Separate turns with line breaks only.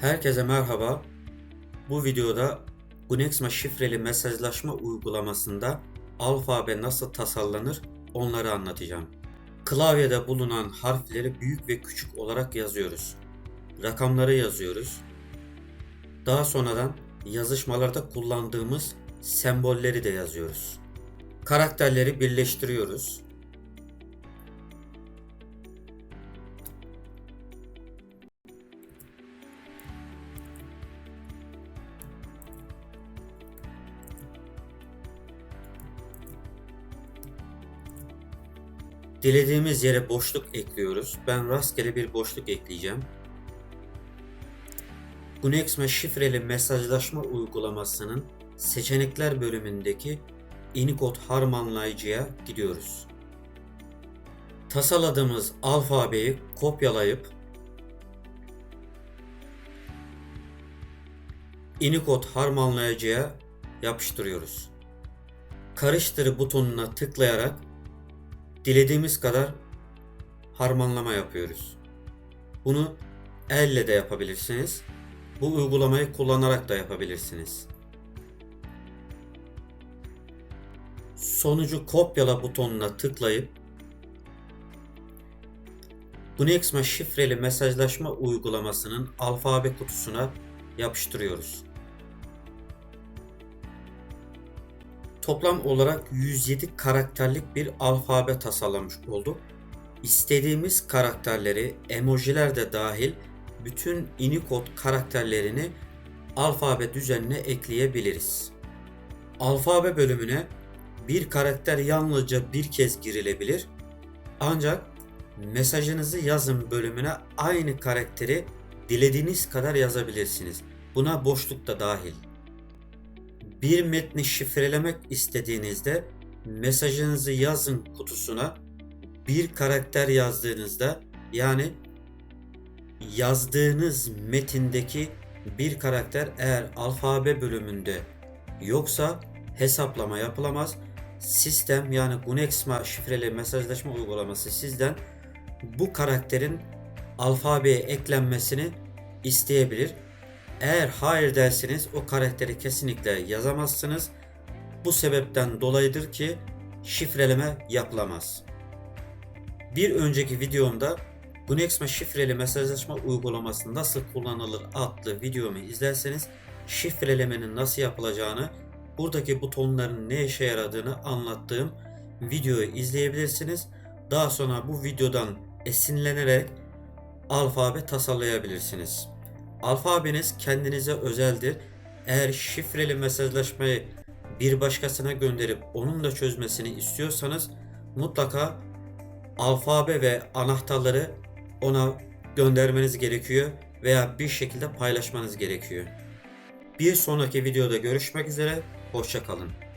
Herkese merhaba. Bu videoda Gunexma şifreli mesajlaşma uygulamasında alfabe nasıl tasarlanır onları anlatacağım. Klavyede bulunan harfleri büyük ve küçük olarak yazıyoruz. Rakamları yazıyoruz. Daha sonradan yazışmalarda kullandığımız sembolleri de yazıyoruz. Karakterleri birleştiriyoruz. Dilediğimiz yere boşluk ekliyoruz. Ben rastgele bir boşluk ekleyeceğim. Gunexma şifreli mesajlaşma uygulamasının seçenekler bölümündeki Unicode harmanlayıcıya gidiyoruz. Tasarladığımız alfabeyi kopyalayıp Unicode harmanlayıcıya yapıştırıyoruz. Karıştır butonuna tıklayarak dilediğimiz kadar harmanlama yapıyoruz. Bunu elle de yapabilirsiniz. Bu uygulamayı kullanarak da yapabilirsiniz. Sonucu kopyala butonuna tıklayıp Gunexma şifreli mesajlaşma uygulamasının alfabe kutusuna yapıştırıyoruz. Toplam olarak 107 karakterlik bir alfabe tasarlamış olduk. İstediğimiz karakterleri, emojiler de dahil bütün Unicode karakterlerini alfabe düzenine ekleyebiliriz. Alfabe bölümüne bir karakter yalnızca bir kez girilebilir. Ancak mesajınızı yazın bölümüne aynı karakteri dilediğiniz kadar yazabilirsiniz. Buna boşluk da dahil. Bir metni şifrelemek istediğinizde mesajınızı yazın kutusuna bir karakter yazdığınızda yani yazdığınız metindeki bir karakter eğer alfabe bölümünde yoksa hesaplama yapılamaz. Sistem yani Gunexma şifreli mesajlaşma uygulaması sizden bu karakterin alfabeye eklenmesini isteyebilir. Eğer hayır derseniz o karakteri kesinlikle yazamazsınız. Bu sebepten dolayıdır ki şifreleme yapılamaz. Bir önceki videomda Gunexma şifreli mesajlaşma uygulaması nasıl kullanılır adlı videomu izlerseniz şifrelemenin nasıl yapılacağını, buradaki butonların ne işe yaradığını anlattığım videoyu izleyebilirsiniz. Daha sonra bu videodan esinlenerek alfabe tasarlayabilirsiniz. Alfabeniz kendinize özeldir. Eğer şifreli mesajlaşmayı bir başkasına gönderip onun da çözmesini istiyorsanız mutlaka alfabe ve anahtarları ona göndermeniz gerekiyor veya bir şekilde paylaşmanız gerekiyor. Bir sonraki videoda görüşmek üzere, hoşçakalın.